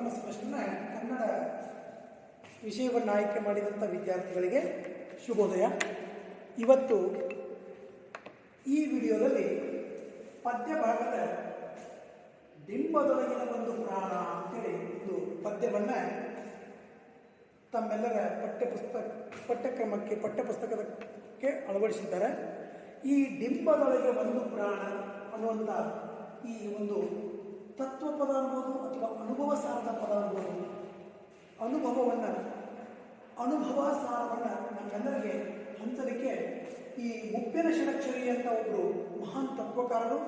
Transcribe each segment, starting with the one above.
ಪ್ರಥಮ ಸೆಮಿಸ್ಟರ್ನ ಕನ್ನಡ ವಿಷಯವನ್ನು ಆಯ್ಕೆ ಮಾಡಿದಂಥ ವಿದ್ಯಾರ್ಥಿಗಳಿಗೆ ಶುಭೋದಯ. ಇವತ್ತು ಈ ವಿಡಿಯೋದಲ್ಲಿ ಪದ್ಯ ಭಾಗದ ಡಿಂಬದೊಳಗಿನ ಒಂದು ಪ್ರಾಣ ಅಂತೇಳಿ ಒಂದು ಪದ್ಯವನ್ನು ತಮ್ಮೆಲ್ಲರ ಪಠ್ಯಪುಸ್ತಕ ಪಠ್ಯಕ್ರಮಕ್ಕೆ, ಪಠ್ಯಪುಸ್ತಕಕ್ಕೆ ಅಳವಡಿಸಿದ್ದಾರೆ. ಈ ಡಿಂಬದೊಳಗೆ ಒಂದು ಪ್ರಾಣ ಅನ್ನುವಂಥ ಈ ಒಂದು ತತ್ವ ಪದ ಅನ್ಬೋದು ಅಥವಾ ಅನುಭವ ಸಾರದ ಪದ ಅನ್ಬೋದು ಅನುಭವವನ್ನು, ಅನುಭವ ಸಾರವನ್ನು ನಮ್ಮೆಲ್ಲರಿಗೆ ಹಂಚಲಿಕ್ಕೆ ಈ ಮುಪ್ಪಿನ ಷಡಕ್ಷರಿ ಅಂತ ಒಬ್ಬರು ಮಹಾನ್ ತತ್ವಕಾರರು,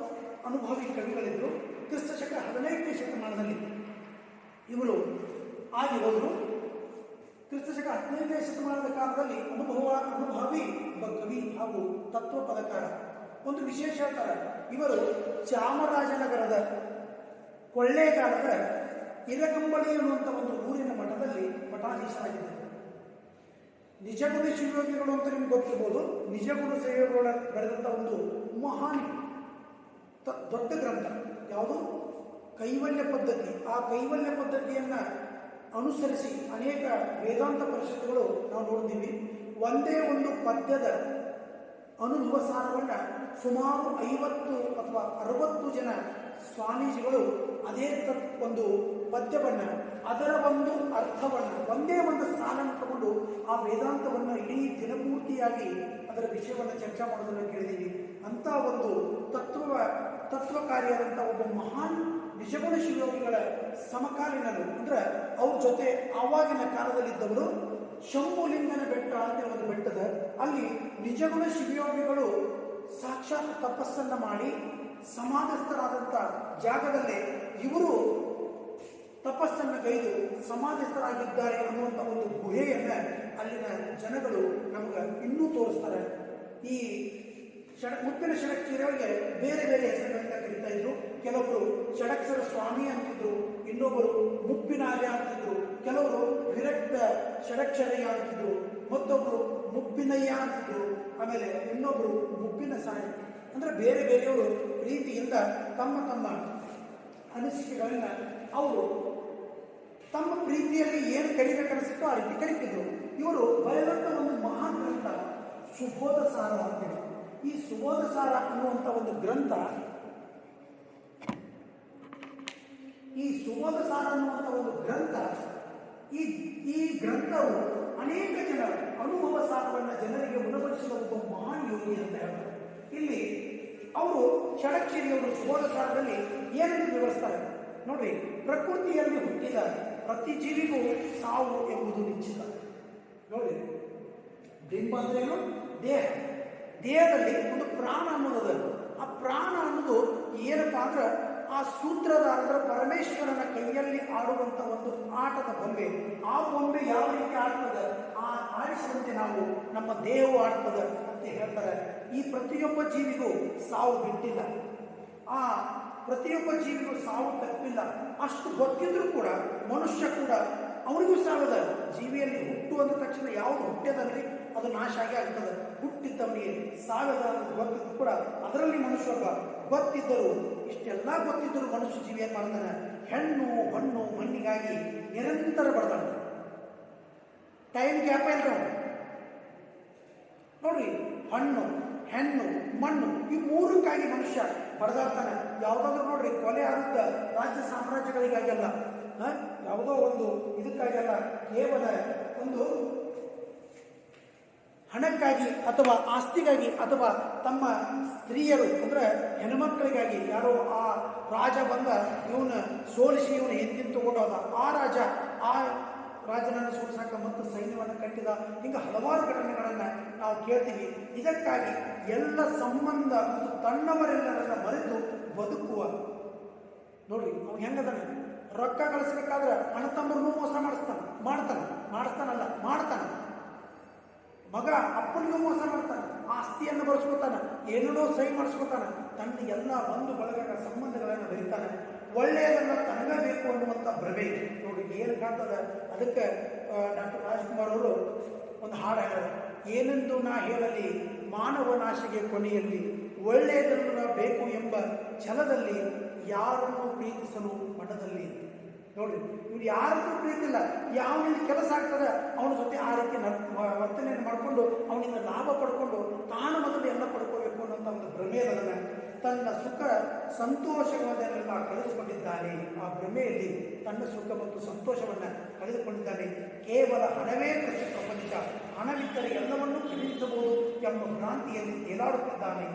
ಅನುಭವಿ ಕವಿಗಳಿದ್ದರು ಕ್ರಿಸ್ತ ಶಕ ಹದಿನೈದನೇ ಶತಮಾನದಲ್ಲಿ ಇವರು ಆಗಿ ಹೋದರು. ಕ್ರಿಸ್ತ ಶಕ ಹದಿನೈದನೇ ಶತಮಾನದ ಕಾಲದಲ್ಲಿ ಅನುಭವ, ಅನುಭವಿ ಒಬ್ಬ ಕವಿ ಹಾಗೂ ತತ್ವ ಪದಕಾರ ಒಂದು ವಿಶೇಷ ಇವರು ಚಾಮರಾಜನಗರದ ಕೊಳ್ಳೇಗಾಲದ ಇರಕಂಬಳಿ ಅನ್ನುವಂಥ ಒಂದು ಊರಿನ ಮಠದಲ್ಲಿ ಮಠಾಧೀಶರಾಗಿದ್ದರು. ನಿಜಗುರು ಶಿವಯೋಗಿಗಳು ಅಂತ ನಿಮ್ಗೆ ಗೊತ್ತಿರ್ಬೋದು. ನಿಜಗುರು ಶಿವಯೋಗಿಗಳ ಬರೆದಂಥ ಒಂದು ಮಹಾನ್ ದೊಡ್ಡ ಗ್ರಂಥ. ಯಾವುದು? ಕೈವಲ್ಯ ಪದ್ಧತಿ. ಆ ಕೈವಲ್ಯ ಪದ್ಧತಿಯನ್ನು ಅನುಸರಿಸಿ ಅನೇಕ ವೇದಾಂತ ಪರಿಷತ್ತುಗಳು ನಾವು ನೋಡಿದ್ದೀವಿ. ಒಂದೇ ಒಂದು ಪದ್ಯದ ಅನುಭವ ಸಾರವನ್ನು ಸುಮಾರು ಐವತ್ತು ಅಥವಾ ಅರವತ್ತು ಜನ ಸ್ವಾಮೀಜಿಗಳು ಅದೇ ಒಂದು ಪದ್ಯವನ್ನು, ಅದರ ಒಂದು ಅರ್ಥವನ್ನು, ಒಂದೇ ಒಂದು ಸಾಲನ್ನು ತಗೊಂಡು ಆ ವೇದಾಂತವನ್ನು ಇಡೀ ದಿನಪೂರ್ತಿಯಾಗಿ ಅದರ ವಿಷಯವನ್ನು ಚರ್ಚೆ ಮಾಡೋದನ್ನು ಕೇಳಿದ್ದೀವಿ ಅಂತ ಒಂದು ತತ್ವ ತತ್ವಕಾರಿಯಾದಂಥ ಒಬ್ಬ ಮಹಾನ್ ನಿಜಗುಣ ಶಿವಯೋಗಿಗಳ ಸಮಕಾಲೀನರು, ಅಂದ್ರೆ ಅವ್ರ ಜೊತೆ ಆವಾಗಿನ ಕಾಲದಲ್ಲಿದ್ದವರು ಶಂಭುಲಿಂಗನ ಬೆಟ್ಟ ಅಂತ ಒಂದು ಬೆಟ್ಟದ, ಅಲ್ಲಿ ನಿಜಗುಣ ಶಿವಯೋಗಿಗಳು ಸಾಕ್ಷಾತ್ ತಪಸ್ಸನ್ನ ಮಾಡಿ ಸಮಾಧಸ್ಥರಾದಂಥ ಜಾಗದಲ್ಲೇ ಇವರು ತಪಸ್ಸನ್ನು ಕೈದು ಸಮಾಧಿಸ್ಥರಾಗಿದ್ದಾರೆ ಅನ್ನುವಂಥ ಒಂದು ಗುಹೆಯನ್ನು ಅಲ್ಲಿನ ಜನಗಳು ನಮ್ಗೆ ಇನ್ನೂ ತೋರಿಸ್ತಾರೆ. ಈ ಷಡ ಮುಪ್ಪಿನ ಷಡಕ್ಷರಗಳಿಗೆ ಬೇರೆ ಬೇರೆ ಹೆಸರುಗಳಿಂದ ಕರೀತಾ ಇದ್ರು. ಕೆಲವರು ಷಡಕ್ಷರ ಸ್ವಾಮಿ ಅಂತಿದ್ರು, ಇನ್ನೊಬ್ಬರು ಮುಪ್ಪಿನಾರ್ಯ ಅಂತಿದ್ರು, ಕೆಲವರು ವಿರಕ್ತ ಷಡಕ್ಷರಯ್ಯ ಅಂತಿದ್ರು ಮತ್ತೊಬ್ಬರು ಮುಪ್ಪಿನಯ್ಯ ಅಂತಿದ್ರು, ಆಮೇಲೆ ಇನ್ನೊಬ್ಬರು ಮುಪ್ಪಿನ ಸಾಯಿ. ಅಂದ್ರೆ ಬೇರೆ ಬೇರೆಯವರು ಪ್ರೀತಿಯಿಂದ ತಮ್ಮ ತಮ್ಮ ಅನಿಸಿಕೆಗಳನ್ನ ಅವರು ತಮ್ಮ ಪ್ರೀತಿಯಲ್ಲಿ ಏನು ಕರಿಬೇಕನ್ನಿಸುತ್ತೋ ಆ ರೀತಿ ಕರಿತಿದ್ರು ಇವರು ಬರೆದಂಥ ಒಂದು ಮಹಾನ್ ಗ್ರಂಥ, ಸುಬೋಧ ಸಾರ ಅಂತೇಳಿ. ಈ ಸುಬೋಧ ಸಾರ ಅನ್ನುವಂಥ ಒಂದು ಗ್ರಂಥ, ಈ ಸುಬೋಧ ಸಾರ ಅನ್ನುವಂಥ ಒಂದು ಗ್ರಂಥ, ಈ ಈ ಗ್ರಂಥವು ಅನೇಕ ಜನರ ಅನುಭವ ಸಾರವನ್ನು ಜನರಿಗೆ ಉಣಬಡಿಸಿದ ಒಬ್ಬ ಮಹಾನ್ ಯೋಗಿ ಅಂತ ಹೇಳ್ತಾರೆ. ಇಲ್ಲಿ ಅವರು ಷಡಕ್ಷರಿಯವರು ಸುಬೋಧ ಸಾರದಲ್ಲಿ ಏನನ್ನು ವಿವರಿಸ್ತಾರೆ? ನೋಡ್ರಿ ಪ್ರಕೃತಿಯಲ್ಲಿ ಹುಟ್ಟಿದ, ಪ್ರತಿ ಜೀವಿಗೂ ಸಾವು ಎಂಬುದು ನಿಶ್ಚಿತ. ನೋಡಿ ಬಿಂಬ ಅಂದ್ರೆ ಏನು? ದೇಹ. ದೇಹದಲ್ಲಿ ಒಂದು ಪ್ರಾಣ ಅನ್ನೋದು ಆ ಪ್ರಾಣ ಅನ್ನೋದು ಏನಪ್ಪಾ ಅಂದ್ರೆ ಆ ಸೂತ್ರಧಾರರ ಪರಮೇಶ್ವರನ ಕೈಯಲ್ಲಿ ಆಡುವಂತ ಒಂದು ಆಟದ ಬೊಂಬೆ. ಆ ಬೊಂಬೆ ಯಾವ ರೀತಿ ಆಡ್ತದೆ? ಆ ಆಡಿಸುವಂತೆ ನಾವು ನಮ್ಮ ದೇಹವು ಆಡ್ತದೆ ಅಂತ ಹೇಳ್ತಾರೆ. ಈ ಪ್ರತಿಯೊಬ್ಬ ಜೀವಿಗೂ ಸಾವು ಬಿಟ್ಟಿಲ್ಲ. ಆ ಪ್ರತಿಯೊಬ್ಬ ಜೀವಿಗೂ ಸಾವು ತಪ್ಪಿಲ್ಲ. ಅಷ್ಟು ಗೊತ್ತಿದ್ರೂ ಕೂಡ ಮನುಷ್ಯ ಕೂಡ ಅವನಿಗೂ ಸಾವದ ಜೀವಿಯಲ್ಲಿ ಹುಟ್ಟು ಅಂದ ತಕ್ಷಣ ಯಾವುದು ಹುಟ್ಟದಲ್ಲಿ ಅದು ನಾಶ ಆಗಿ ಆಗ್ತದೆ. ಹುಟ್ಟಿದ್ದವನಿಗೆ ಸಾವದ ಗೊತ್ತಿದ್ರು ಕೂಡ ಅದರಲ್ಲಿ ಮನುಷ್ಯ ಒಬ್ಬ ಗೊತ್ತಿದ್ದರು, ಇಷ್ಟೆಲ್ಲ ಗೊತ್ತಿದ್ದರು ಮನುಷ್ಯ ಜೀವಿ ಏನ್ ಮಾಡ್ತಾನೆ? ಹೆಣ್ಣು ಹಣ್ಣು ಮಣ್ಣಿಗಾಗಿ ನಿರಂತರ ಬರ್ತಾನೆ ಟೈಮ್ ಗ್ಯಾಪ್ ಇಲ್ಲ. ನೋಡ್ರಿ, ಹಣ್ಣು, ಹೆಣ್ಣು, ಮಣ್ಣು ಈ ಮೂರಕ್ಕಾಗಿ ಮನುಷ್ಯ ಬಡದಾಡ್ತಾನೆ ಯಾವುದಾದ್ರೂ ನೋಡ್ರಿ, ಕೊಲೆ ಆದ ರಾಜ್ಯ ಸಾಮ್ರಾಜ್ಯಗಳಿಗಾಗಲ್ಲ? ಯಾವುದೋ ಒಂದು ಇದಕ್ಕಾಗಲ್ಲ ಕೇವಲ ಒಂದು ಹಣಕ್ಕಾಗಿ ಅಥವಾ ಆಸ್ತಿಗಾಗಿ ಅಥವಾ ತಮ್ಮ ಸ್ತ್ರೀಯರು, ಅಂದ್ರೆ ಹೆಣ್ಮಕ್ಳಿಗಾಗಿ ಯಾರೋ ಆ ರಾಜ ಬಂದ, ಇವನ ಸೋಲಿಸಿ ಇವನು ಹಿಂದಿನ ತಗೊಂಡೋದ ಆ ರಾಜ ಆ ರಾಜನನ್ನು ಸೋಲಿಸಾಕ ಮತ್ತು ಸೈನ್ಯವನ್ನು ಕಟ್ಟಿದ ಹಿಂಗೆ ಹಲವಾರು ಘಟನೆಗಳನ್ನು ನಾವು ಕೇಳ್ತೀವಿ. ಇದಕ್ಕಾಗಿ ಎಲ್ಲ ಸಂಬಂಧ ಮತ್ತು ತಣ್ಣವರೆಲ್ಲರನ್ನ ಮರೆತು ಬದುಕುವ. ನೋಡ್ರಿ, ಅವ್ನು ಹೆಂಗದಾನೆ? ರೊಕ್ಕ ಗಳಿಸ್ಬೇಕಾದ್ರೆ ಅಣ್ಣ ತಮ್ಮರನ್ನು ಮೋಸ ಮಾಡಿಸ್ತಾನೆ. ಮಾಡ್ತಾನೆ. ಮಾಡಿಸ್ತಾನಲ್ಲ, ಮಾಡ್ತಾನೆ. ಮಗ ಅಪ್ಪನಿಗೂ ಮೋಸ ಮಾಡ್ತಾನೆ. ಆಸ್ತಿಯನ್ನು ಬಳಸ್ಕೊತಾನೆ. ಏನೇನೋ ಸಹಿ ಮಾಡಿಸ್ಕೊತಾನೆ. ತನ್ನ ಎಲ್ಲ ಬಂಧು ಬಳಗದ ಸಂಬಂಧಗಳನ್ನು ಬೆರೀತಾನೆ. ಒಳ್ಳೆಯದನ್ನ ತಂಗಬೇಕು ಅನ್ನುವಂಥ ಭ್ರಮೆ ನೋಡಿ, ಏನು ಕಾಣ್ತದ? ಅದಕ್ಕೆ ಡಾಕ್ಟರ್ ರಾಜ್ಕುಮಾರ್ ಅವರು ಒಂದು ಹಾಡು ಹೇಳ್ಯಾರ. ಏನೆಂದು ನಾ ಹೇಳಲಿ ಮಾನವ ನಾಶಿಗೆ ಕೊನೆಯಲ್ಲಿ ಒಳ್ಳೆಯದನ್ನು ಬೇಕು ಎಂಬ ಛಲದಲ್ಲಿ ಯಾರನ್ನು ಪ್ರೀತಿಸಲು ಮಠದಲ್ಲಿ? ನೋಡಿ, ಇವ್ರು ಯಾರನ್ನೂ ಪ್ರೀತಿಲ್ಲ. ಯಾವನಿಂದ ಕೆಲಸ ಆಗ್ತದೆ, ಅವನ ಜೊತೆ ಆ ರೀತಿ ವರ್ತನೆಯನ್ನು ಮಾಡಿಕೊಂಡು, ಅವನಿಂದ ಲಾಭ ಪಡ್ಕೊಂಡು ತಾನು ಮೊದಲು ಎಲ್ಲ ಪಡ್ಕೋಬೇಕು ಅನ್ನೋಂಥ ಒಂದು ಭ್ರಮೆಯನ್ನು ತನ್ನ ಸುಖ ಸಂತೋಷವನ್ನೆಲ್ಲ ಕಳೆದುಕೊಂಡಿದ್ದಾನೆ. ಆ ಭ್ರಮೆಯಲ್ಲಿ ತನ್ನ ಸುಖ ಮತ್ತು ಸಂತೋಷವನ್ನು ಕಳೆದುಕೊಂಡಿದ್ದಾನೆ. ಕೇವಲ ಹಣವೇ ಕೃಷಿ ಪ್ರಪಂಚ. ಹಣವಿದ್ದರೆ ಎಲ್ಲವನ್ನೂ ಖರೀದಿಸಬಹುದು ಎಂಬ ಭ್ರಾಂತಿಯಲ್ಲಿ ತೇಲಾಡುತ್ತಿದ್ದಾನೆ.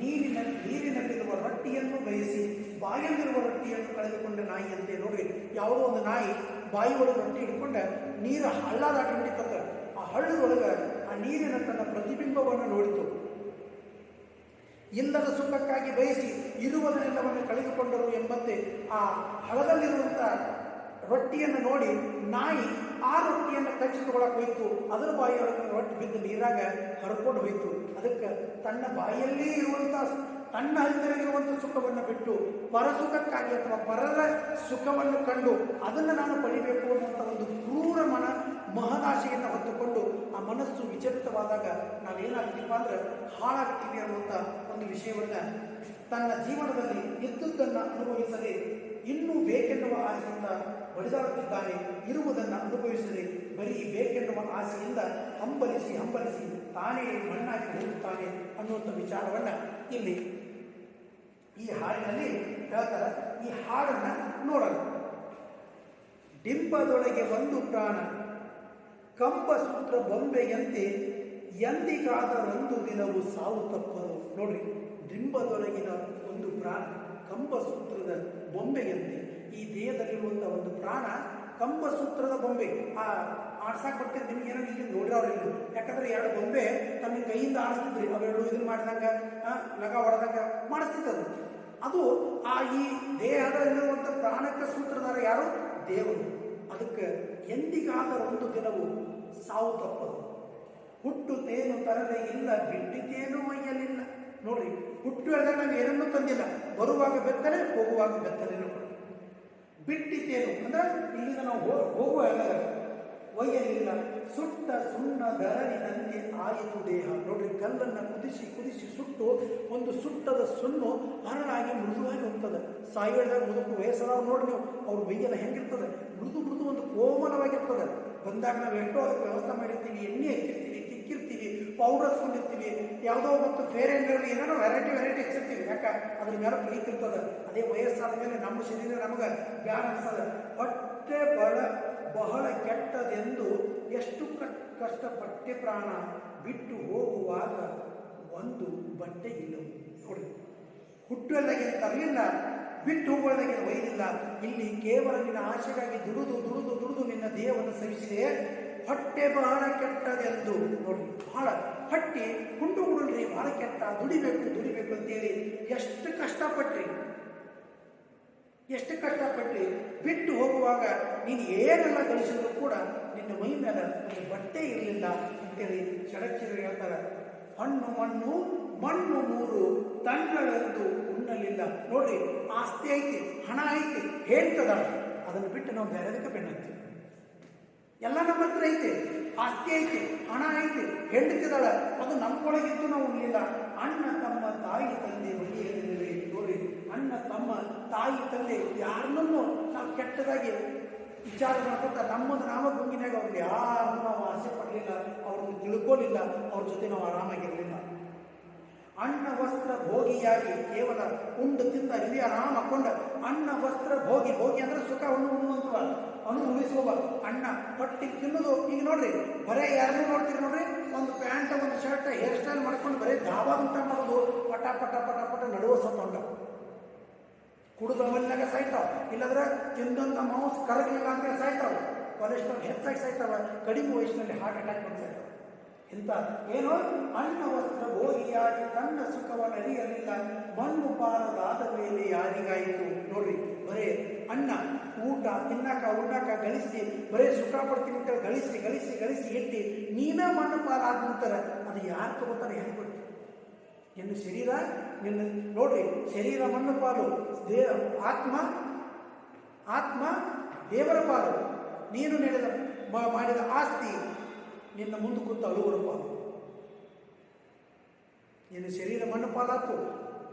ನೀರಿನ ನೀರಿನಲ್ಲಿರುವ ರೊಟ್ಟಿಯನ್ನು ಬಯಸಿ ಬಾಯಲ್ಲಿರುವ ರೊಟ್ಟಿಯನ್ನು ಕಳೆದುಕೊಂಡ ನಾಯಿಯಂತೆ ನೋಡಿ, ಯಾವುದೋ ಒಂದು ನಾಯಿ ಬಾಯಿಯೊಳಗೆ ರೊಟ್ಟಿ ಹಿಡ್ಕೊಂಡ ನೀರು ಹಳ್ಳ ದಾಟಿ ಆ ಹಳ್ಳದೊಳಗೆ ಆ ನೀರಿನ ತನ್ನ ಪ್ರತಿಬಿಂಬವನ್ನು ನೋಡಿತು. ಇಲ್ಲದ ಸುಖಕ್ಕಾಗಿ ಬಯಸಿ ಇರುವುದರಿಂದವನ್ನು ಕಳೆದುಕೊಂಡರು ಎಂಬಂತೆ ಆ ಹಳದಲ್ಲಿರುವಂಥ ರೊಟ್ಟಿಯನ್ನು ನೋಡಿ ನಾಯಿ ಆ ರೊಟ್ಟಿಯನ್ನು ಕಚ್ಚಿಕೊಳ್ಳಕ್ಕೆ ಹೋಯ್ತು. ಅದರ ಬಾಯಿಯೊಳಗೆ ರೊಟ್ಟಿ ಬಿದ್ದು ನೀರಾಗ ಹರ್ಕೊಂಡು ಹೋಯ್ತು. ಅದಕ್ಕೆ ತನ್ನ ಬಾಯಿಯಲ್ಲೇ ಇರುವಂಥ ತನ್ನ ಹತ್ತಿರವಿರುವಂಥ ಸುಖವನ್ನು ಬಿಟ್ಟು ಪರಸುಖಕ್ಕಾಗಿ ಅಥವಾ ಪರರ ಸುಖವನ್ನು ಕಂಡು ಅದನ್ನು ನಾನು ಪಡಿಬೇಕು ಅನ್ನುವಂಥ ಒಂದು ಕ್ರೂರ ಮನ ಮಹದಾಶೆಯನ್ನು ಹೊತ್ತುಕೊಂಡು ಆ ವಿಚಲಿತವಾದಾಗ ನಾವೇನಾಗ್ತೀವಪ್ಪ ಅಂದ್ರೆ ಹಾಳಾಗ್ತೀವಿ ಅನ್ನುವಂಥ ಒಂದು ವಿಷಯವನ್ನು ತನ್ನ ಜೀವನದಲ್ಲಿ ಇದ್ದುದನ್ನು ಅನುಭವಿಸದೆ ಇನ್ನೂ ಬೇಕೆನ್ನುವ ಆಸೆಯಿಂದ ಬಡಿದಾಡುತ್ತಿದ್ದಾನೆ ಇರುವುದನ್ನು ಅನುಭವಿಸದೆ ಬರೀ ಬೇಕೆನ್ನುವ ಆಸೆಯಿಂದ ಹಂಬಲಿಸಿ ಹಂಬಲಿಸಿ ತಾನೇ ಮಣ್ಣಾಗಿ ಹೋಗುತ್ತಾನೆ ಅನ್ನುವಂಥ ವಿಚಾರವನ್ನು ಇಲ್ಲಿ ಈ ಹಾಡಿನಲ್ಲಿ ಹೇಳ್ತಾರೆ. ಈ ಹಾಡನ್ನು ನೋಡೋಣ. ಡಿಂಬದೊಳಗೆ ಒಂದು ಪ್ರಾಣ. ಕಂಬ ಸೂತ್ರ ಬೊಂಬೆಯಂತೆ ಎಂದಿಗಾದರೊಂದು ದಿನವು ಸಾವು ತಪ್ಪರು ನೋಡ್ರಿ, ಡಿಂಬದೊಳಗಿನ ಒಂದು ಪ್ರಾಣ ಕಂಬ ಸೂತ್ರದ ಬೊಂಬೆಯಂತೆ. ಈ ದೇಹದಲ್ಲಿರುವಂಥ ಒಂದು ಪ್ರಾಣ ಕಂಬ ಸೂತ್ರದ ಬೊಂಬೆ. ಆ, ಆಡ್ಸಾಕ್ ಬರ್ತೀರಿ ನಿಮ್ಗೆ ಏನೋ ಇಲ್ಲಿ ನೋಡಿರೋರಿಲ್ಲ ಯಾಕಂದ್ರೆ ಎರಡು ಬೊಂಬೆ ತನ್ನ ಕೈಯಿಂದ ಆಡಿಸ್ತಿದ್ರಿ. ಅವೆರಡು ಇದನ್ನ ಮಾಡಿದಂಗ ಲಗ ಹೊಡೆದಂಗ ಮಾಡಿಸ್ತಿದ್ದದು ಅದು ಆ ಈ ದೇಹದಲ್ಲಿರುವಂಥ ಪ್ರಾಣಕ್ಕೆ ಸೂತ್ರದಾರ ಯಾರು? ದೇವರು. ಅದಕ್ಕೆ ಎಂದಿಗಾದ ಒಂದು ದಿನವು ಸಾವು ತಪ್ಪದು ಹುಟ್ಟು ತೇನು ತರದೆ ಇಲ್ಲ ಬಿಟ್ಟಿದ್ದೇನು ಒಯ್ಯಲಿಲ್ಲ. ನೋಡ್ರಿ, ಹುಟ್ಟು ಹೇಳಿದಾಗ ನಾವು ಏನನ್ನೂ ತಂದಿಲ್ಲ. ಬರುವಾಗ ಬೆತ್ತಲೆ, ಹೋಗುವಾಗ ಬೆತ್ತಲೆನೂ ತೇನು, ಅಂದ್ರೆ ಇಲ್ಲಿಂದ ನಾವು ಹೋಗುವಾಗ ಹೋಗುವ ಒಯ್ಯಲಿಲ್ಲ. ಸುಟ್ಟ ಸುಣ್ಣ ಗರಳಿನಂತೆ ಆಯಿತು ದೇಹ. ನೋಡ್ರಿ, ಕಲ್ಲನ್ನು ಕುದಿಸಿ ಕುದಿಸಿ ಸುಟ್ಟು, ಒಂದು ಸುಟ್ಟದ ಸುಣ್ಣು ಹರಳಾಗಿ ಮೃದುವಾಗಿ ಹೋಗ್ತದೆ. ಸಾಯಿಡ್ದಾಗ ಮುದುಕು ವಯಸ್ಸಾದವ್ರು ನೋಡಿ ನೀವು, ಅವ್ರ ಮೈಯೆಲ್ಲ ಹೆಂಗಿರ್ತದೆ? ಮೃದು ಮೃದು ಒಂದು ಕೋಮಲವಾಗಿರ್ತದೆ. ಬಂದಾಗ ನಾವು ಎಷ್ಟೋ ಅದಕ್ಕೆ ವ್ಯವಸ್ಥೆ ಮಾಡಿರ್ತೀವಿ, ಎಣ್ಣೆ ಹಚ್ಚಿರ್ತೀವಿ, ತಿಕ್ಕಿರ್ತೀವಿ ಪೌಡರ್ ಹಚ್ಕೊಂಡಿರ್ತೀವಿ, ಯಾವುದೋ ಮತ್ತು Fair and Lovely variety variety ಹಚ್ಚಿರ್ತೀವಿ. ಯಾಕೆ? ಅದ್ರ ಮೇಲೆ ಪ್ರೀತಿ ಇರ್ತದೆ. ಅದೇ ವಯಸ್ಸಾದ ಮೇಲೆ ನಮ್ಮ ಶರೀರ ನಮಗೆ ಬ್ಯಾಡ ಅನಿಸ್ತದೆ ಹೊಟ್ಟೆ ಬಹಳ ಬಹಳ ಕೆಟ್ಟದೆಂದು ಎಷ್ಟು ಕಷ್ಟ ಕಷ್ಟಪಟ್ಟೆ ಪ್ರಾಣ ಬಿಟ್ಟು ಹೋಗುವಾಗ ಒಂದು ಬಟ್ಟೆ ಇಲ್ಲವು ನೋಡಿ ಏನು ತರಲಿಲ್ಲ ಬಿಟ್ಟು ಹೋಗೋದಕ್ಕೆ ಒಯ್ದಿಲ್ಲ ಇಲ್ಲಿ ಕೇವಲ ನಿನ್ನ ಆಶೆಗಾಗಿ ದುಡಿದು ದುಡಿದು ದುಡಿದು ನಿನ್ನ ದೇಹವನ್ನು ಸವಿಸಿದೆ ಹೊಟ್ಟೆ ಬಹಳ ಕೆಟ್ಟದೆಂದು ನೋಡಿ ಬಹಳ ಹಟ್ಟಿ ಕುಂಡು ಕುಡಲ್ರಿ ಬಹಳ ಕೆಟ್ಟ. ದುಡಿಬೇಕು ದುಡಿಬೇಕು ಅಂತೇಳಿ ಎಷ್ಟು ಕಷ್ಟಪಟ್ರಿ? ಎಷ್ಟು ಕಷ್ಟಪಟ್ಟು ಬಿಟ್ಟು ಹೋಗುವಾಗ ನೀನು ಏನೆಲ್ಲ ಗಳಿಸಿದ್ರು ಕೂಡ ನಿನ್ನ ಮೈ ಮೇಲೆ ಬಟ್ಟೆ ಇರಲಿಲ್ಲ ಅಂತೇಳಿ ಚಡಚ್ಚಿದ್ರು ಹೇಳ್ತಾರೆ. ಹಣ್ಣು ಮಣ್ಣು ಮಣ್ಣು ಮೂರು. ತಂಗಳೆಂದು ಉಣ್ಣಲಿಲ್ಲ. ನೋಡ್ರಿ, ಆಸ್ತಿ ಐತಿ, ಹಣ ಐತಿ, ಹೇಳ್ತದ. ಅದನ್ನು ಬಿಟ್ಟು ನಾವು ಬೇರೆದಕ್ಕೆ ಬೆನ್ನತ್ತೀವಿ ಎಲ್ಲ ನಮ್ಮ ಹತ್ರ ಐತೆ. ಆಸ್ತಿ ಐತಿ, ಹಣ ಐತಿ ಹೆಂಡತಿದಾಳ ಅದು ನಮ್ಗೊಳಗಿದ್ದು ನಾವು ಉಣ್ಲಿಲ್ಲ. ಅಣ್ಣ, ತಮ್ಮ, ತಾಯಿ, ತಂದೆ ಒಳ್ಳೆಯ ನೋಡಿ ಅಣ್ಣ, ತಮ್ಮ, ತಾಯಿ, ತಂದೆ, ಯಾರನ್ನೂ ನಾವು ಕೆಟ್ಟದಾಗಿ ವಿಚಾರ ಮಾಡ್ಕೊತ ನಮ್ಮದು ನಾಮ ಗುಂಗಿನಾಗ ಅವ್ರಿಗೆ ಯಾರನ್ನು ನಾವು ಆಸೆ ಪಡಲಿಲ್ಲ, ಅವ್ರನ್ನ ತಿಳ್ಕೊಲಿಲ್ಲ ಅವ್ರ ಜೊತೆ ನಾವು ಆರಾಮಾಗಿರಲಿಲ್ಲ. ಅಣ್ಣ ವಸ್ತ್ರ ಭೋಗಿಯಾಗಿ ಕೇವಲ ಉಂಡು ತಿಂದ ಇಲ್ಲಿ ರಾಮ ಹಾಕೊಂಡ ಅನ್ನ ವಸ್ತ್ರ ಭೋಗಿ ಭೋಗಿ ಅಂದ್ರೆ ಸುಖವನ್ನು ಉಣ್ಣುವಂತವ ಅನುಭವಿಸುವ ಅಣ್ಣ ಹೊಟ್ಟಿಗೆ ತಿನ್ನೋದು. ಈಗ ನೋಡ್ರಿ, ಬರೇ ಯಾರನ್ನೂ ನೋಡ್ತೀರಿ ನೋಡ್ರಿ, ಒಂದು ಪ್ಯಾಂಟ್, ಒಂದು ಶರ್ಟ್ ಹೇರ್ ಸ್ಟೈಲ್ ಮಾಡ್ಕೊಂಡು ಬರೀ ಧಾಬಾ ಊಟ ಮಾಡೋದು. ಪಟ ಪಟ ಪಟ ಪಟ ನಡುವ ಸತ್ತೊಂಡ ಕುಡಿದ ಮಲ್ನಾಗ ಸಾಯ್ತಾವ. ಇಲ್ಲದ್ರೆ ತಿಂದಂತ ಮಾಂಸ ಕರಗಲಿಲ್ಲ ಅಂತ ಸಾಯ್ತಾವ. ಕೊಲೆಸ್ಟ್ರಾಲ್ ಹೆಚ್ಚಾಗಿ ಸಾಯ್ತಾವ. ಕಡಿಮೆ ವಯಸ್ಸಿನಲ್ಲಿ ಹಾರ್ಟ್ ಅಟ್ಯಾಕ್ ಬಂದು ಇಂಥ ಏನು ಅಣ್ಣ ವಸ್ತ್ರ ಭೋಗಿಯಾಗಿ ತನ್ನ ಸುಖವನ್ನು ಅರಿಯಲಿಲ್ಲ. ಮಣ್ಣು ಪಾಲದಾದ ಮೇಲೆ ಯಾರಿಗಾಯಿತು? ನೋಡ್ರಿ, ಬರೇ ಅಣ್ಣ, ಊಟ, ತಿನ್ನಕ, ಉಣ್ಣಕ ಗಳಿಸಿ, ಬರೇ ಸುಖ ಪಡ್ತೀನಿ ಅಂತ ಗಳಿಸಿ ಗಳಿಸಿ ಗಳಿಸಿ ಇಟ್ಟು ನೀನೇ ಮಣ್ಣು ಪಾಲಾದ ನಂತರ ಅದು ಯಾರು ತಗೋತಾರೆ ಯಾರು ಗೊತ್ತು ನಿನ್ನ ಶರೀರ, ನಿನ್ನ ನೋಡ್ರಿ, ಶರೀರ ಮಣ್ಣು ಪಾಲು, ದೇ, ಆತ್ಮ ಆತ್ಮ ದೇವರ ಪಾಲು. ನೀನು ನಡೆದ ಮಾಡಿದ ಆಸ್ತಿ ನಿನ್ನ ಮುಂದೆ ಕುಂತು ಅಳುವರಪ್ಪ. ನಿನ್ನ ಶರೀರ ಮಣ್ಣು ಪಾಲಾತು.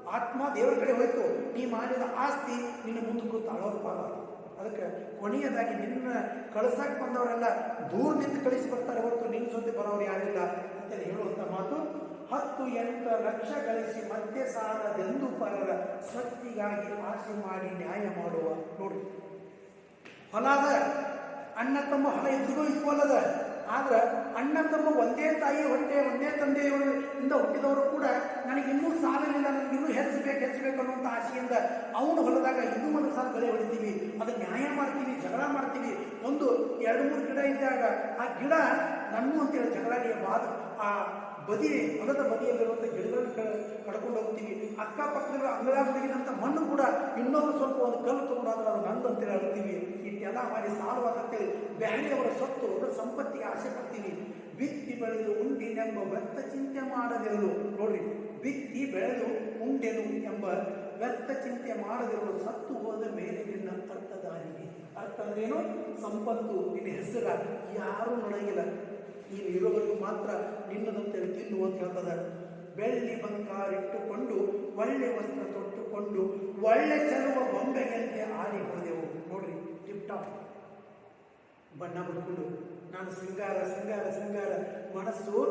ಆತ್ಮ ದೇವರ ಕಡೆ ಹೋಯ್ತು. ನೀ ಮಾಡಿದ ಆಸ್ತಿ ನಿನ್ನ ಮುಂದೆ ಕುಂತು ಅಳೋರ ಪಾಲಾತು. ಅದಕ್ಕೆ ಕೊನೆಯದಾಗಿ ನಿನ್ನ ಕಳಿಸಕ್ಕೆ ಬಂದವರೆಲ್ಲ ದೂರ ನಿಂತು ಕಳಿಸಿ ಬರ್ತಾರೆ ಹೊರತು ನಿನ್ನ ಜೊತೆ ಬರೋರು ಯಾರಿಲ್ಲ ಅಂತೇಳಿ ಹೇಳುವಂಥ ಮಾತು. ಹತ್ತು ಎಂಟು ಲಕ್ಷ ಗಳಿಸಿ ಮತ್ತೆ ಸಾಲದೆಂದು ಪರರ ಸ್ವತ್ತಿಗಾಗಿ ಆಸೆ ಮಾಡಿ ನ್ಯಾಯ ಮಾಡುವ. ನೋಡಿ ಹೊಲ ಅದ ಅಣ್ಣ ತಮ್ಮ ಹೊಲ ಇದ್ರಿಗೂ ಈಕ್ವಲ್ ಅದ ಆದ್ರೆ ಅಣ್ಣ ತಮ್ಮ ಒಂದೇ ತಾಯಿ ಹೊಟ್ಟೆ ಒಂದೇ ತಂದೆಯವರಿಂದ ಹುಟ್ಟಿದವರು ಕೂಡ ನನಗೆ ಇನ್ನೂ ಇಲ್ಲ ನನಗೆ ಇನ್ನೂ ಹೆಚ್ಚಬೇಕು ಹೆಚ್ಚಬೇಕು ಅನ್ನುವಂಥ ಆಸೆಯಿಂದ ಅವನು ಹೊಲದಾಗ ಇನ್ನೂ ಒಂದು ಸಾಲ ಬೆಳೆ ಹೊಡಿತೀವಿ. ಅದು ನ್ಯಾಯ ಮಾಡ್ತೀವಿ, ಜಗಳ ಮಾಡ್ತೀವಿ. ಒಂದು ಎರಡು ಮೂರು ಗಿಡ ಇದ್ದಾಗ ಆ ಗಿಡ ನನ್ನು ಅಂತೇಳಿ ಜಗಳಾಡಿ ಬಾದ ಆ ಬದಿ, ಹೊಲದ ಬದಿಯಲ್ಲಿರುವಂಥ ಗಿಡಗಳನ್ನು ಕಡ ಕಡ್ಕೊಂಡು ಹೋಗ್ತೀವಿ. ಅಕ್ಕಪಕ್ಕದ ಅಂಗಳ ಮಣ್ಣು ಕೂಡ ಇನ್ನೊಂದು ಸ್ವಲ್ಪ ಒಂದು ಕಲ್ಲು ತಗೊಂಡಾದ್ರೆ ಅದು ನಂದು ಅಂತೇಳಿ ಹೇಳ್ತೀವಿ ಇಷ್ಟೆಲ್ಲ ಮಾಡಿ ಸಾಲವಾದಂತೇಳಿ ಬ್ಯಾರೆಯವರ ಸತ್ತು ಸಂಪತ್ತಿಗೆ ಆಸೆ ಪಡ್ತೀನಿ. ಬಿತ್ತಿ ಬೆಳೆದು ಉಂಡಿನೆಂಬ ವ್ಯರ್ಥ ಚಿಂತೆ ಮಾಡದಿರಲು. ನೋಡ್ರಿ, ಬಿತ್ತಿ ಬೆಳೆದು ಉಂಡೆನು ಎಂಬ ವ್ಯರ್ಥ ಚಿಂತೆ ಮಾಡದಿರಲು ಸತ್ತು ಹೋದ ಮೇಲೆ ನಿನ್ನ ಅರ್ಥದಾರಿಗೆ. ಅರ್ಥ ಅಂದ್ರೇನು? ಸಂಪತ್ತು ನಿನ್ನ ಹೆಸರ. ಯಾರೂ ನಡೆಯಿಲ್ಲ ನೀನು ಇರೋವರೆಗೂ ಮಾತ್ರ ನಿನ್ನದಂತೆ ತಿನ್ನು ಅಂತ ಹೇಳ್ತದ. ಬೆಳ್ಳಿ ಬಂಗಾರ ಇಟ್ಟುಕೊಂಡು ಒಳ್ಳೆ ವಸ್ತ್ರ ತೊಟ್ಟುಕೊಂಡು, ಒಳ್ಳೆ ಚೆಲುವ ಬೊಂಬೆಯಂತೆ ಆಡಿ ನೋಡ್ರಿ ಟಾಪ್ ಬಣ್ಣ ಬಿಟ್ಕೊಂಡು ನಾನು ಶೃಂಗಾರ ಶೃಂಗಾರ ಶೃಂಗಾರ ಮನಸ್ಸು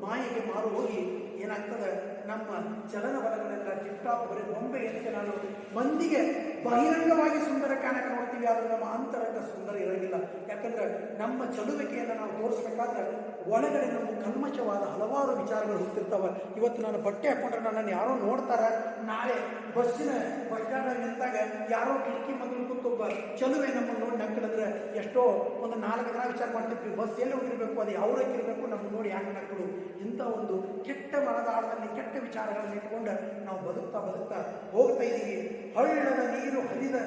ಮಾಯೆಗೆ ಮಾರು ಹೋಗಿ ಏನಾಗ್ತದೆ? ನಮ್ಮ ಚಲನವಲಗಳೆಲ್ಲ ಟಿಪ್ ಟಾಪ್ ಬರೀ ಬೊಂಬೆಯಂತೆ ನಾನು ಮಂದಿಗೆ ಬಹಿರಂಗವಾಗಿ ಸುಂದರ ಕಾಣಕ್ಕೆ ನೋಡ್ತೀವಿ ಆದರೆ ನಮ್ಮ ಅಂತರಂಗ ಸುಂದರ ಇರಂಗಿಲ್ಲ. ಯಾಕಂದ್ರೆ ನಮ್ಮ ಚಲುವಿಕೆಯನ್ನು ನಾವು ತೋರಿಸ್ಬೇಕಾದ್ರೆ ಒಳಗಡೆ ನಮ್ಮ ಕಲ್ಮಶವಾದ ಹಲವಾರು ವಿಚಾರಗಳು ಹುಟ್ಟಿರ್ತಾವೆ. ಇವತ್ತು ನಾನು ಬಟ್ಟೆ ಹಾಕೊಂಡ್ರೆ ನನ್ನನ್ನು ಯಾರೋ ನೋಡ್ತಾರೆ. ನಾಳೆ ಬಸ್ಸಿನ ಬಸ್ ನಿಂತಾಗ ಯಾರೋ ಕಿಟಕಿ ಮಗಲು ಕೂತೊಬ್ಬ ಚಲುವೆ ನಮ್ಮನ್ನು ನೋಡಿ ನಕ್ಕಿಡಿದ್ರೆ ಎಷ್ಟೋ ಒಂದು ನಾಲ್ಕು ಜನ ವಿಚಾರ ಮಾಡ್ತಿರ್ತೀವಿ ಬಸ್ ಎಲ್ಲಿ ಹೋಗಿರ್ಬೇಕು, ಅದು ಯಾವ ಇರಬೇಕು ನಮ್ಮನ್ನು ನೋಡಿ ಯಾಕೆ ನಕ್ಕಳು? ಇಂಥ ಒಂದು ಕೆಟ್ಟ ಮನದಾಳದಲ್ಲಿ ಕೆಟ್ಟ ವಿಚಾರಗಳನ್ನು ಇಟ್ಕೊಂಡು ನಾವು ಬದುಕ್ತಾ ಬದುಕ್ತಾ ಹೋಗ್ತಾ ಇದ್ದೀವಿ ಹಳ್ಳದ ನೀರು ಹರಿದ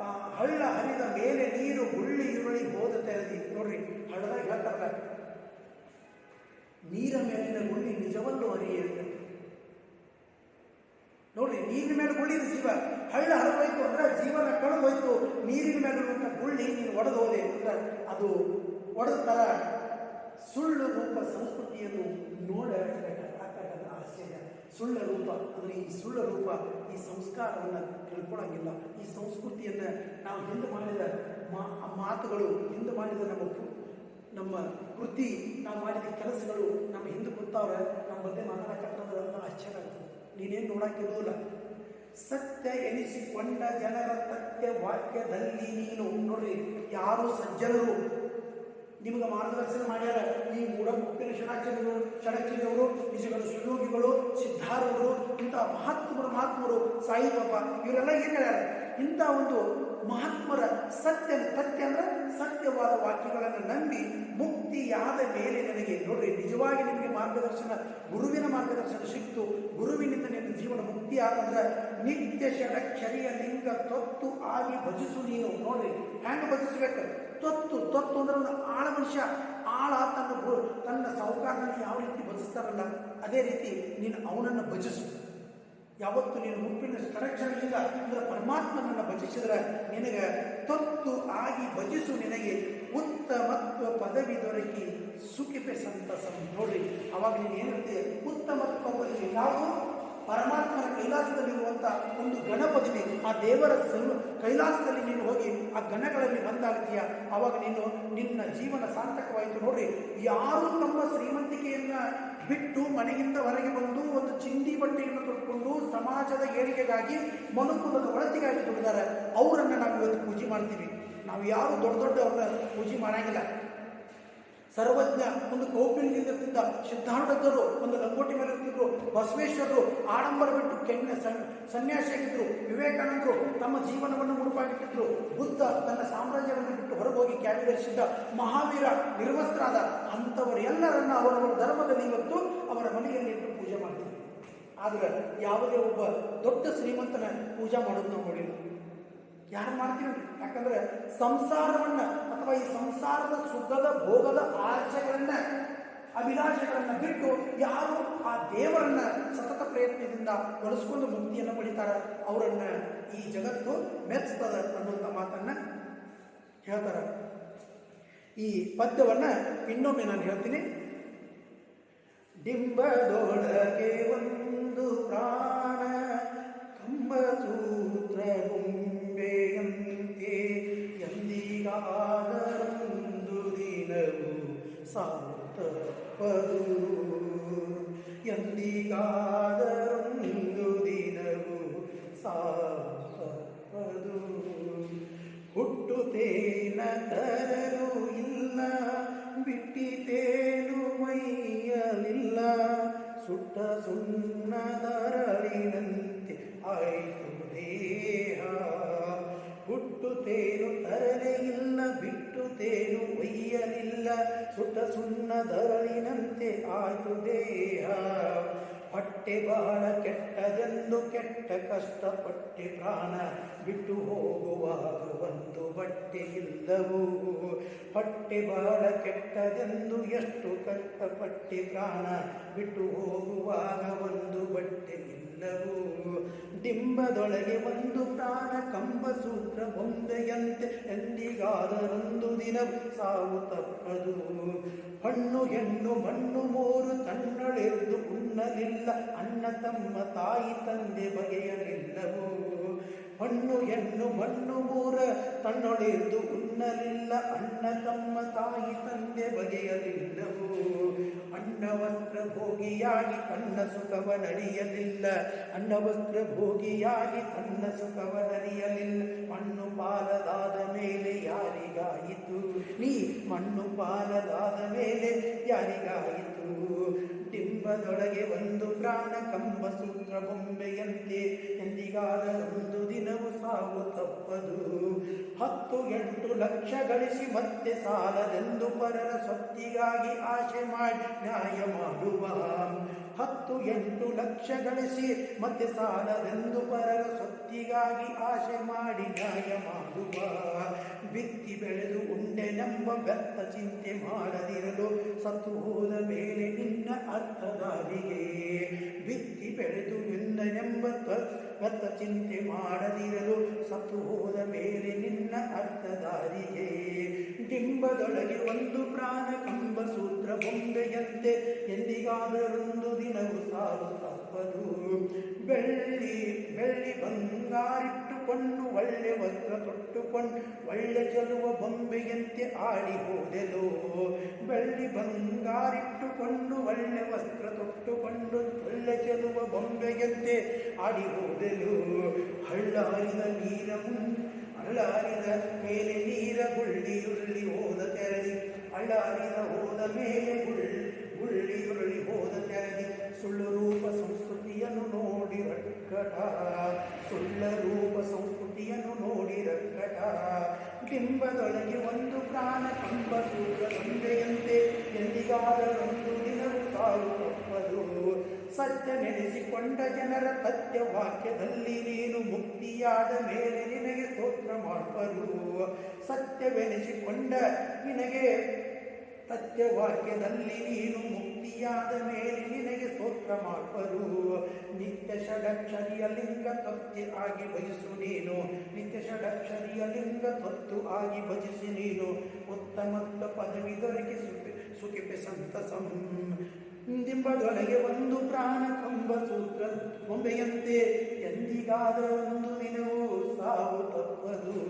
ಆ, ಹಳ್ಳ ಹರಿದ ಮೇಲೆ ನೀರು ಗುಳ್ಳಿ ಇರುಳಿ ಹೋದ ತೆರೆದಿ ನೋಡ್ರಿ ಹಳ್ಳದಾಗ ಹೇಳ್ತಾರಲ್ಲ ನೀರ ಮೇಲಿನ ಗುಳ್ಳಿ ನಿಜವನ್ನು ಹರಿಯುತ್ತೆ ನೋಡ್ರಿ ನೀರಿನ ಮೇಲೆ ಗುಳ್ಳಿದ ಜೀವ. ಹಳ್ಳ ಹರಿದೋಯ್ತು ಅಂದ್ರೆ ಜೀವನ ಕಳೆದು ಹೋಯ್ತು ನೀರಿನ ಮೇಲಿರುವಂಥ ಗುಳ್ಳಿ ನೀನು ಒಡೆದು ಹೋದೆ ಅಂದ್ರೆ ಅದು ಒಡೆದ ಸುಳ್ಳು ರೂಪ ಸಂಸ್ಕೃತಿಯನ್ನು ನೋಡ ಆಶ್ಚರ್ಯ. ಸುಳ್ಳ ರೂಪ. ಅಂದರೆ ಈ ಸುಳ್ಳ ರೂಪ, ಈ ಸಂಸ್ಕಾರವನ್ನು ತಿಳ್ಕೊಳಂಗಿಲ್ಲ. ಈ ಸಂಸ್ಕೃತಿಯನ್ನು ನಾವು ಹಿಂದೆ ಮಾಡಿದ ಮಾತುಗಳು, ಹಿಂದೆ ಮಾಡಿದ ನಮ್ಮ ನಮ್ಮ ಕೃತಿ, ನಾವು ಮಾಡಿದ ಕೆಲಸಗಳು ನಮ್ಮ ಹಿಂದೆ ಗೊತ್ತಾವೆ ನಮ್ಮ ಬಗ್ಗೆ ಅದನ್ನ ಆಶ್ಚರ್ಯ ಆಗ್ತದೆ. ನೀನೇನು ನೋಡೋಕ್ಕಿರೋಲ್ಲ ಸತ್ಯ ಎನಿಸಿಕೊಂಡ ಜನರ ಸತ್ಯ ವಾಕ್ಯದಲ್ಲಿ ನೀನು ನೋಡ್ರಿ. ಯಾರು ಸಜ್ಜನರು ನಿಮಗೆ ಮಾರ್ಗದರ್ಶನ ಮಾಡ್ಯಾರ. ಈ ಮೂಢಮುಕ್ತಿನ ಷಡಾಕ್ಷರಿಗಳು ಷಡಕ್ಷರಿಯವರು ನಿಜಗಳು, ಸುಯೋಗಿಗಳು ಸಿದ್ಧಾರ್ಥರು ಇಂಥ ಮಹಾತ್ಮರು ಮಹಾತ್ಮರು ಸಾಯಿಬಾಬಾ ಇವರೆಲ್ಲ ಏನು ಹೇಳ್ಯಾರ? ಇಂಥ ಒಂದು ಮಹಾತ್ಮರ ಸತ್ಯ ಸತ್ಯ ಅಂದ್ರೆ ಸತ್ಯವಾದ ವಾಕ್ಯಗಳನ್ನು ನಂಬಿ ಮುಕ್ತಿಯಾದ ಮೇಲೆ ನನಗೆ ನೋಡ್ರಿ, ನಿಜವಾಗಿ ನಿಮಗೆ ಮಾರ್ಗದರ್ಶನ, ಗುರುವಿನ ಮಾರ್ಗದರ್ಶನ ಸಿಕ್ತು. ಗುರುವಿನಿಂದ ನಿನ್ನ ಜೀವನ ಮುಕ್ತಿ ಆದಂದ್ರೆ ನಿತ್ಯ ಷಡಕ್ಷರಿಯ ಲಿಂಗ ತೊತ್ತು ಆಗಿ ಭಜಿಸು ನೀನು. ನೋಡ್ರಿ, ಹ್ಯಾಂಗ ಭಜಿಸ್ಬೇಕು? ತೊತ್ತು, ತತ್ತು ಅಂದ್ರೆ ಒಂದು ಆಳ ಮನುಷ್ಯ. ಆಳ ತನ್ನ ತನ್ನ ಸಾಹುಕಾರನಲ್ಲಿ ಯಾವ ರೀತಿ ಭಜಿಸ್ತಾರಲ್ಲ ಅದೇ ರೀತಿ ನೀನು ಅವನನ್ನು ಭಜಿಸು. ಯಾವತ್ತು ನೀನು ಮುಪ್ಪಿನ ಕರೆಕ್ಷನ್ಲಿಂದ ಅಂದ್ರೆ ಪರಮಾತ್ಮನನ್ನು ಭಜಿಸಿದ್ರೆ ನಿನಗೆ ತೊತ್ತು ಆಗಿ ಭಜಿಸು ನಿನಗೆ. ಉತ್ತಮತ್ವ ಪದವಿ ದೊರಕಿ ಸುಖಿಪೆ ಸಂತಸ ನೋಡಿ ಅವಾಗ ನೀನು ಏನು ಹೇಳ್ತೀಯ? ಉತ್ತಮತ್ವ ಪದವಿ ನಾವು ಪರಮಾತ್ಮನ ಕೈಲಾಸದಲ್ಲಿರುವಂಥ ಒಂದು ಗಣ ಪದವಿ ಆ ದೇವರ ಸರ್ವ ಕೈಲಾಸದಲ್ಲಿ ನೀನು ಹೋಗಿ ಆ ಗಣಗಳಲ್ಲಿ ಬಂದಾಗ್ತೀಯ ಅವಾಗ ನೀನು ನಿನ್ನ ಜೀವನ ಸಾರ್ಥಕವಾಯಿತು ನೋಡ್ರಿ. ಯಾರು ನಮ್ಮ ಶ್ರೀಮಂತಿಕೆಯನ್ನ ಬಿಟ್ಟು ಮನೆಯಿಂದ ಹೊರಗೆ ಬಂದು ಒಂದು ಚಿಂದಿ ಬಟ್ಟೆಯನ್ನು ತೊಟ್ಕೊಂಡು ಸಮಾಜದ ಏಳಿಗೆಗಾಗಿ ಮನುಕುಲದ ಒಳತಿಗಾಗಿ ದುಡಿದಾರೆ ಅವರನ್ನು ನಾವು ಇವತ್ತು ಪೂಜೆ ಮಾಡ್ತೀವಿ. ನಾವು ಯಾರು ದೊಡ್ಡ ದೊಡ್ಡವ್ರನ್ನ ಪೂಜೆ ಮಾಡಂಗಿಲ್ಲ. ಸರ್ವಜ್ಞ, ಒಂದು ಕೌಪಿಲ್ಯದಿಂದ ಸಿದ್ಧಾರ್ಥರು, ಒಂದು ಲಂಗೋಟಿ ಮೇಲೆ ಇರ್ತಿದ್ರು, ಬಸವೇಶ್ವರರು, ಆಡಂಬರ ಬಿಟ್ಟು ಕೆನ್ನ ಸನ್ ಸನ್ಯಾಸಿಯಾಗಿದ್ದರು ವಿವೇಕಾನಂದರು ತಮ್ಮ ಜೀವನವನ್ನು ಮುಡುಪಾಗಿಟ್ಟಿದ್ರು. ಬುದ್ಧ ತನ್ನ ಸಾಮ್ರಾಜ್ಯವನ್ನು ಬಿಟ್ಟು ಹೊರಗೋಗಿ ಕ್ಯಾಬಿ ಧರಿಸಿದ್ದ ಮಹಾವೀರ, ನಿರ್ವಸ್ತ್ರಾದ ಅಂಥವರೆಲ್ಲರನ್ನ ಅವರವರ ಧರ್ಮದಲ್ಲಿ ಇವತ್ತು ಅವರ ಮನೆಯಲ್ಲಿ ಇಟ್ಟು ಪೂಜೆ ಮಾಡ್ತೀವಿ ಆದರೆ ಯಾವುದೇ ಒಬ್ಬ ದೊಡ್ಡ ಶ್ರೀಮಂತನ ಪೂಜಾ ಮಾಡೋದು ನಾವು ನೋಡಿಲ್ಲ. ಯಾರು ಮಾಡ್ತೀವಿ ಯಾಕಂದ್ರೆ ಸಂಸಾರವನ್ನ ಅಥವಾ ಈ ಸಂಸಾರದ ಸುಖದ ಭೋಗದ ಆಸೆಗಳನ್ನ ಅಭಿಲಾಷೆಗಳನ್ನ ಬಿಟ್ಟು ಯಾರು ಆ ದೇವರನ್ನ ಸತತ ಪ್ರಯತ್ನದಿಂದ ಬಳಸ್ಕೊಂಡು ಮುಕ್ತಿಯನ್ನು ಪಡಿತಾರ, ಅವರನ್ನ ಈ ಜಗತ್ತು ಮೆಚ್ಚುತ್ತದೆ ಅನ್ನುವಂಥ ಮಾತನ್ನ ಹೇಳ್ತಾರ. ಈ ಪದ್ಯವನ್ನ ಇನ್ನೊಮ್ಮೆ ನಾನು ಹೇಳ್ತೀನಿ. ಡಿಂಬದೊಳಗೆ ಒಂದು ಪ್ರಾಣ ಕಂಬಸೂತ್ರ ಗೊಂಬೆಯಂತೆ ಸಾಗುತ್ತಪ್ಪದು ಎಂದಿಗಾದರೊಂದು ದಿನವು ಸಾಗುತ್ತಪ್ಪದು ಹುಟ್ಟುತ್ತೇನ ತರಲು ಇಲ್ಲ ಬಿಟ್ಟಿತೇನು ಮೈಯಲಿಲ್ಲ ಸುಟ್ಟ ಸುಣ್ಣದರಳಿನಂತೆ ಆಯಿತು ದೇಹ ಹುಟ್ಟುತ್ತೇನು ತರಲೇ ಇಲ್ಲ ಬಿಟ್ಟುತ್ತೇನು ಒಯ್ಯಲಿಲ್ಲ. ಸುಟ್ಟ ಸುಣ್ಣದರಳಿನಂತೆ ಆಯಿತು ದೇಹ. ಪಟ್ಟೆ ಬಹಳ ಕೆಟ್ಟದೆಂದು ಕೆಟ್ಟ ಕಷ್ಟಪಟ್ಟೆ ಪ್ರಾಣ ಬಿಟ್ಟು ಹೋಗುವಾಗ ಒಂದು ಬಟ್ಟೆ ಇಲ್ಲವು? ಪಟ್ಟೆ ಬಹಳ ಕೆಟ್ಟದೆಂದು ಎಷ್ಟು ಕಷ್ಟಪಟ್ಟೆ ಪ್ರಾಣ ಬಿಟ್ಟು ಹೋಗುವಾಗ ಒಂದು ಬಟ್ಟೆ ಇಲ್ಲವು ಡಿಂಬದೊಳಗೆ ಒಂದು ಪ್ರಾಣ ಕಂಬ ಸೂತ್ರ ಬೊಂದೆಯಂತೆ ಎಂದಿಗಾದರೊಂದು ದಿನ ಸಾವು ತಪ್ಪದು. ಹಣ್ಣು ಹೆಣ್ಣು ಮಣ್ಣು ಮೂರು ತನ್ನಳೆದು ಉಣ್ಣಲಿಲ್ಲ ಅಣ್ಣ ತಮ್ಮ ತಾಯಿ ತಂದೆ ಬಗೆಯಲಿಲ್ಲವು. ಹಣ್ಣು ಹೆಣ್ಣು ಮಣ್ಣು ಮೂರ ತನ್ನೊಳೆದು ಉಣ್ಣಲಿಲ್ಲ ಅಣ್ಣ ತಮ್ಮ ತಾಯಿ ತಂದೆ ಬಗೆಯಲಿಲ್ಲವು. ಅಣ್ಣ ವಸ್ತ್ರ ಭೋಗಿಯಾಗಿ ತನ್ನ ಸುಖವ ನಡೆಯಲಿಲ್ಲ. ಅಣ್ಣ ವಸ್ತ್ರ ಭೋಗಿಯಾಗಿ ತನ್ನ ಸುಖವ ನಡೆಯಲಿಲ್ಲ. ಮಣ್ಣು ಪಾಲದಾದ ಮೇಲೆ ಯಾರಿಗಾಯಿತು? ನೀ ಮಣ್ಣು ಪಾಲದಾದ ಮೇಲೆ ಯಾರಿಗಾಯಿತು? ಡಿಂಬದೊಳಗೆ ಒಂದು ಪ್ರಾಣ ಕಂಬ ಸೂತ್ರ ಬೊಂಬೆಯಂತೆ ಎಂದಿಗಾದ ಒಂದು ದಿನವು ಸಾವು ತಪ್ಪದು. ಹತ್ತು ಎಂಟು ಲಕ್ಷ ಗಳಿಸಿ ಮತ್ತೆ ಸಾಲದೆಂದು ಪರರ ಸ್ವತ್ತಿಗಾಗಿ ಆಶೆ ಮಾಡಿ ನ್ಯಾಯ ಮಾಡುವ. ಹತ್ತು ಎಂಟು ಲಕ್ಷ ಗಳಿಸಿ ಮತ್ತೆ ಸಾಲದೆಂದು ಪರರ ಸ್ವತ್ತಿಗಾಗಿ ಆಶೆ ಮಾಡಿ ನ್ಯಾಯ ಮಾಡುವ ಉಂಡೆನೆಂಬ ವ್ಯರ್ಥ ಚಿಂತೆ ಮಾಡದಿರಲು ಸತ್ತು ಹೋದ ಮೇಲೆ ನಿನ್ನ ಅರ್ಥದಾರಿಗೆ ಬಿತ್ತಿ ಬೆಳೆದು ಉಂಡೆನೆಂಬ ವ್ಯರ್ಥ ಚಿಂತೆ ಮಾಡದಿರಲು ಸತ್ತು ಹೋದ ಮೇಲೆ ನಿನ್ನ ಅರ್ಥದಾರಿಗೆ ಡಿಂಬದೊಳಗೆ ಒಂದು ಪ್ರಾಣ ಕಂಬ ಸೂತ್ರ ಬೊಂಬೆಯಂತೆ ಎಲ್ಲಿಗಾದರೊಂದು ದಿನವು ಸಾಲು ತಪ್ಪದು. ಬೆಳ್ಳಿ ಬೆಳ್ಳಿ ಬಂಗಾರಿಟ್ಟುಕೊಂಡು ಒಳ್ಳೆ ವಸ್ತ್ರ ತೊಟ್ಟುಕೊಂಡು ಒಳ್ಳೆ ಚೆಲುವ ಬೊಂಬೆಯಂತೆ ಆಡಿ ಹೋದೆಲು. ಬೆಳ್ಳಿ ಬಂಗಾರಿಟ್ಟುಕೊಂಡು ಒಳ್ಳೆ ವಸ್ತ್ರ ತೊಟ್ಟುಕೊಂಡು ಒಳ್ಳೆ ಚೆಲುವ ಬೊಂಬೆಯಂತೆ ಆಡಿ ಹೋದೆಲು. ಹಳ್ಳಾರಿದ ನೀರ ಮುಂ- ಹಳ್ಳಾರಿದ ಮೇಲೆ ನೀರ ಗುಳ್ಳಿಯುರುಳಿ ಹೋದ ತೆರಳಿ. ಹಳ್ಳಾರಿದ ಹೋದ ಮೇಲೆ ಗುಳ್ಳಿ ಗುಳ್ಳಿಯುಳ್ಳಿ ಹೋದ ತೆರಳಿ. ಸುಳ್ಳು ರೂಪ ಸಂಸ್ಕೃತಿಯನ್ನು ನೋಡಿ ರಕ್ಕಟ. ಸುಳ್ಳ ರೂಪ ಸಂಸ್ಕೃತಿಯನ್ನು ನೋಡಿ ರಕ್ಕಟ. ಬಿಂಬದೊಳಗೆ ಒಂದು ಪ್ರಾಣ ಕಂಬ ಸೂತ್ರ ತಂದೆಯಂತೆ ಎಂದಿಗಾದರೊಂದು ದಿನವು ಕಾಲು ತಪ್ಪದು ಸತ್ಯ ನೆನೆಸಿಕೊಂಡ ಜನರ ಸತ್ಯ ವಾಕ್ಯದಲ್ಲಿ ನೀನು ಮುಕ್ತಿಯಾದ ಮೇಲೆ ನಿನಗೆ ಸ್ತೋತ್ರ ಮಾಡುವರು ಸತ್ಯವೆನಿಸಿಕೊಂಡ ನಿನಗೆ ಸತ್ಯವಾಕ್ಯದಲ್ಲಿ ನೀನು ಮುಕ್ತಿಯಾದ ಮೇಲೆ ನಿನಗೆ ಸ್ತೋತ್ರ ಮಾಡುವರು. ನಿತ್ಯ ಷಡಕ್ಷರಿಯ ಲಿಂಗ ತತ್ತಿ ಆಗಿ ಭಜಿಸು ನೀನು. ನಿತ್ಯ ಷಡಕ್ಷರಿಯ ಲಿಂಗ ತತ್ತು ಆಗಿ ಭಜಿಸಿ ನೀನು. ಉತ್ತಮತ್ತ ಪದವಿ ದೊರಕಿ ಸುಖಿ, ಸುಖಿಪೆ ಸಂತಸಂ. ದಿಂಬದೊಳಗೆ ಒಂದು ಪ್ರಾಣ ಕಂಬ ಸೂತ್ರ ಕೊಂಬೆಯಂತೆ. ಎಂದಿಗಾದರೊಂದು ದಿನವೂ ಸಾವು ತಪ್ಪದು.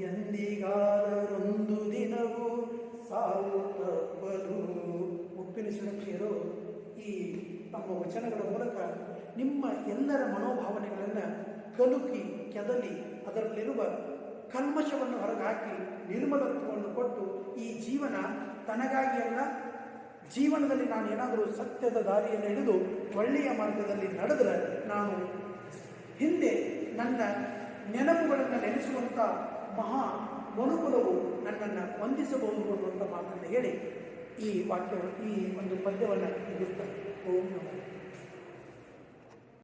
ಎಂದಿಗಾದರೊಂದು ದಿನವೂ ಸಾವು ತಪ್ಪದು ಉಪ್ಪಿನ ಈ ತಮ್ಮ ವಚನಗಳ ಮೂಲಕ ನಿಮ್ಮ ಎಲ್ಲರ ಮನೋಭಾವನೆಗಳನ್ನು ಕಲುಕಿ ಕೆದಲಿ ಅದರಲ್ಲಿರುವ ಕಲ್ಮಶವನ್ನು ಹೊರಗಾಕಿ ನಿರ್ಮಲತ್ವವನ್ನು ಕೊಟ್ಟು ಈ ಜೀವನ ತನಗಾಗಿ ಅಲ್ಲ, ಜೀವನದಲ್ಲಿ ನಾನು ಏನಾದರೂ ಸತ್ಯದ ದಾರಿಯನ್ನು ಹಿಡಿದು ಒಳ್ಳೆಯ ಮಾರ್ಗದಲ್ಲಿ ನಡೆದರೆ ನಾನು ಹಿಂದೆ ನನ್ನ ನೆನಪುಗಳನ್ನು ನೆನೆಸುವಂಥ ಮಹಾ ಮನುಕುಲವು ನನ್ನನ್ನು ವಂದಿಸಬಹುದು ಅನ್ನುವಂಥ ಮಾತನ್ನು ಹೇಳಿ ಈ ವಾಕ್ಯ ಈ ಒಂದು ಪದ್ಯವನ್ನು ಮುಗಿಸ್ತಾರೆ. ಓಂ ನಮಃ.